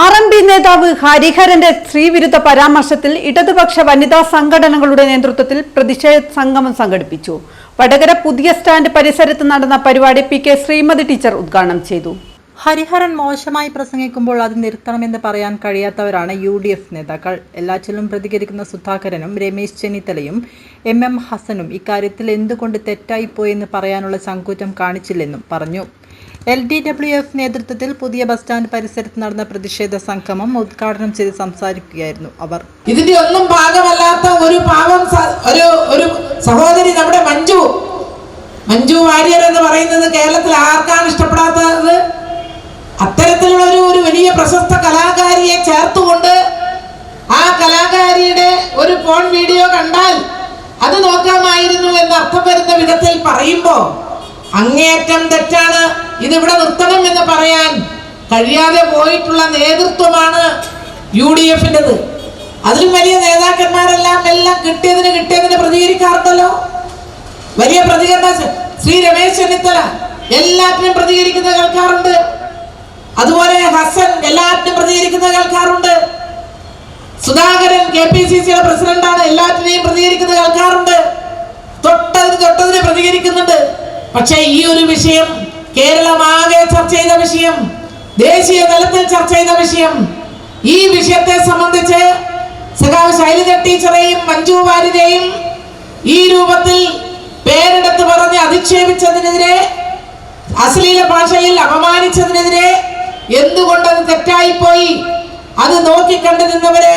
R M P നേതാവ് ഹരിഹരന്റെ സ്ത്രീവിരുദ്ധ പരാമർശത്തിൽ ഇടതുപക്ഷ വനിതാ സംഘടനകളുടെ നേതൃത്വത്തിൽ പ്രതിഷേധ സംഗമം സംഘടിപ്പിച്ചു. വടകര പുതിയ സ്റ്റാൻഡ് പരിസരത്ത് നടന്ന പരിപാടി പി കെ ശ്രീമതി ടീച്ചർ ഉദ്ഘാടനം ചെയ്തു. ഹരിഹരൻ മോശമായി പ്രസംഗിക്കുമ്പോൾ അത് നിർത്തണമെന്ന് പറയാൻ കഴിയാത്തവരാണ് യു ഡി എഫ് നേതാക്കൾ. എല്ലാറ്റിലും പ്രതികരിക്കുന്ന സുധാകരനും രമേശ് ചെന്നിത്തലയും എം എം ഹസനും ഇക്കാര്യത്തിൽ എന്തുകൊണ്ട് തെറ്റായിപ്പോയെന്ന് പറയാനുള്ള ചങ്കൂറ്റം കാണിച്ചില്ലെന്നും പറഞ്ഞു. എൽ ഡി ഡബ്ല്യു എഫ് നേതൃത്വത്തിൽ പുതിയ ബസ് സ്റ്റാൻഡ് പരിസരത്ത് നടന്ന പ്രതിഷേധ സംഗമം ഉദ്ഘാടനം ചെയ്ത് സംസാരിക്കുകയായിരുന്നു അവർ. ഇതിന്റെ ഒന്നും ഭാഗമല്ലാത്ത ഒരു പാവം ഒരു ഒരു സഹോദരി നമ്മുടെ മഞ്ജു. മഞ്ജു വാര്യർ എന്ന് പറയുന്നത് കേരളത്തിൽ ആർക്കാണ് ഇഷ്ടപ്പെടാത്തത്? അത്തരത്തിലുള്ള ഒരു ഒരു വലിയ പ്രശസ്ത കലാകാരിയെ ചേർത്തുകൊണ്ട് ആ കലാകാരിയുടെ ഒരു ഫോൺ വീഡിയോ കണ്ടാൽ അത് നോക്കാമായിരുന്നു എന്ന് അർത്ഥം വരുന്ന വിധത്തിൽ പറയുമ്പോ അങ്ങേയറ്റം തെറ്റാണ്. ഇതിവിടെ നിർത്തണം എന്ന് പറയാൻ കഴിയാതെ പോയിട്ടുള്ള നേതൃത്വമാണ് യു ഡി എഫിന്റെത് അതിലും വലിയ നേതാക്കന്മാരെല്ലാം എല്ലാം കിട്ടിയതിന് കിട്ടിയതിന് പ്രതികരിക്കാറുണ്ടല്ലോ. വലിയ പ്രതികരണം ശ്രീ- രമേശ് ചെന്നിത്തല എല്ലാറ്റിനും പ്രതികരിക്കുന്ന കേൾക്കാറുണ്ട്. അതുപോലെ ഹസൻ എല്ലാറ്റിനും പ്രതികരിക്കുന്ന കേൾക്കാറുണ്ട്. സുധാകരൻ കെ പി സി സിയുടെ പ്രസിഡന്റാണ് എല്ലാറ്റിനെയും പ്രതികരിക്കുന്നത് കേൾക്കാറുണ്ട്. തൊട്ടതിന് തൊട്ടതിന് പക്ഷേ ഈ ഒരു വിഷയം കേരളമാകെ ചർച്ച ചെയ്ത വിഷയം ദേശീയ തലത്തിൽ ചർച്ച ചെയ്ത വിഷയം ഈ വിഷയത്തെ സംബന്ധിച്ച് സഖാവ് ശൈലജ ടീച്ചറെയും മഞ്ജു വാര്യരെയും ഈ രൂപത്തിൽ പേരെടുത്ത് പറഞ്ഞ് അധിക്ഷേപിച്ചതിനെതിരെ അശ്ലീല ഭാഷയിൽ അപമാനിച്ചതിനെതിരെ എന്തുകൊണ്ട് അത് തെറ്റായിപ്പോയി? അത് നോക്കിക്കണ്ടു നിന്നവര്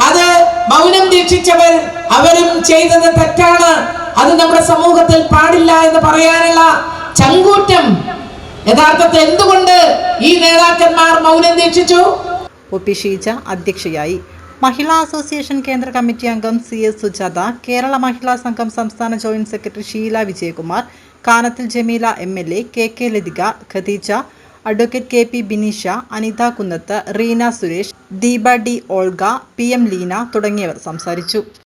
അത് മൗനം ദീക്ഷിച്ചവർ അവരും ചെയ്തത് തെറ്റാണ്. അത് നമ്മുടെ സമൂഹത്തിൽ പാടില്ല എന്ന് പറയാനുള്ള ചങ്കൂറ്റം യഥാർത്ഥത്തിൽ എന്തുകൊണ്ട് ഈ നേതാക്കന്മാർ മൗനം ദീക്ഷിച്ചു? ഒ പി ഷീജ അധ്യക്ഷയായി. മഹിളാ അസോസിയേഷൻ കേന്ദ്ര കമ്മിറ്റി അംഗം സി എസ് സുജാത കേരള മഹിളാ സംഘം സംസ്ഥാന joint secretary Sheela Vijayakumar Kanathil Jameela M L A K K Lathika Khadeeja advocate K P Bineesha Anitha Kunnath Reena Suresh Deepa D Olga P M Leena തുടങ്ങിയവർ സംസാരിച്ചു.